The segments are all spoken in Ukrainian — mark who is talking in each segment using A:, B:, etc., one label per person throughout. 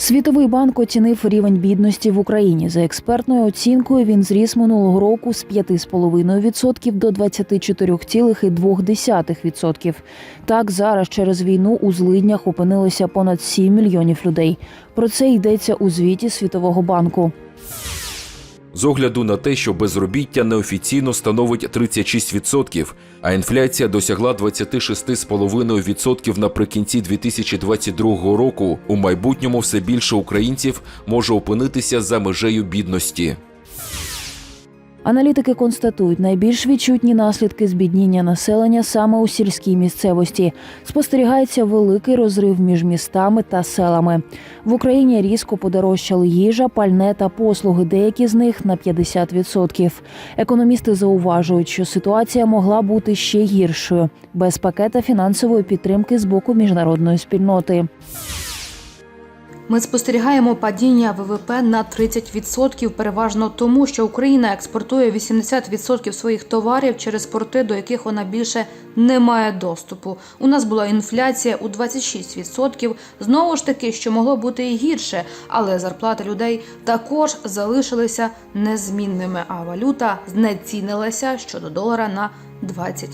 A: Світовий банк оцінив рівень бідності в Україні. За експертною оцінкою він зріс минулого року з 5,5% до 24,2%. Так зараз через війну у злиднях опинилося понад 7 мільйонів людей. Про це йдеться у звіті Світового банку.
B: З огляду на те, що безробіття неофіційно становить 36%, а інфляція досягла 26,5% наприкінці 2022 року, у майбутньому все більше українців може опинитися за межею бідності.
A: Аналітики констатують, найбільш відчутні наслідки збідніння населення саме у сільській місцевості. Спостерігається великий розрив між містами та селами. В Україні різко подорожчали їжа, пальне та послуги, деякі з них на 50%. Економісти зауважують, що ситуація могла бути ще гіршою без пакета фінансової підтримки з боку міжнародної спільноти.
C: Ми спостерігаємо падіння ВВП на 30%, переважно тому, що Україна експортує 80% своїх товарів через порти, до яких вона більше не має доступу. У нас була інфляція у 26%. Знову ж таки, що могло бути і гірше, але зарплати людей також залишилися незмінними, а валюта знецінилася щодо долара на 20%.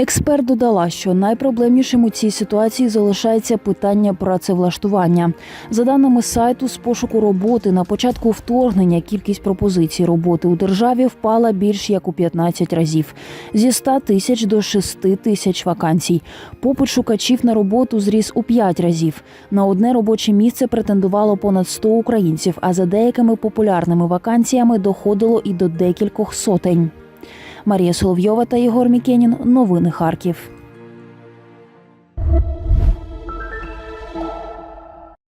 A: Експерт додала, що найпроблемнішим у цій ситуації залишається питання працевлаштування. За даними сайту з пошуку роботи, на початку вторгнення кількість пропозицій роботи у державі впала більш як у 15 разів зі 100 тисяч до 6 тисяч вакансій. Попит шукачів на роботу зріс у 5 разів. На одне робоче місце претендувало понад 100 українців, а за деякими популярними вакансіями доходило і до декількох сотень. Марія Соловйова та Єгор Мікенін. Новини Харків.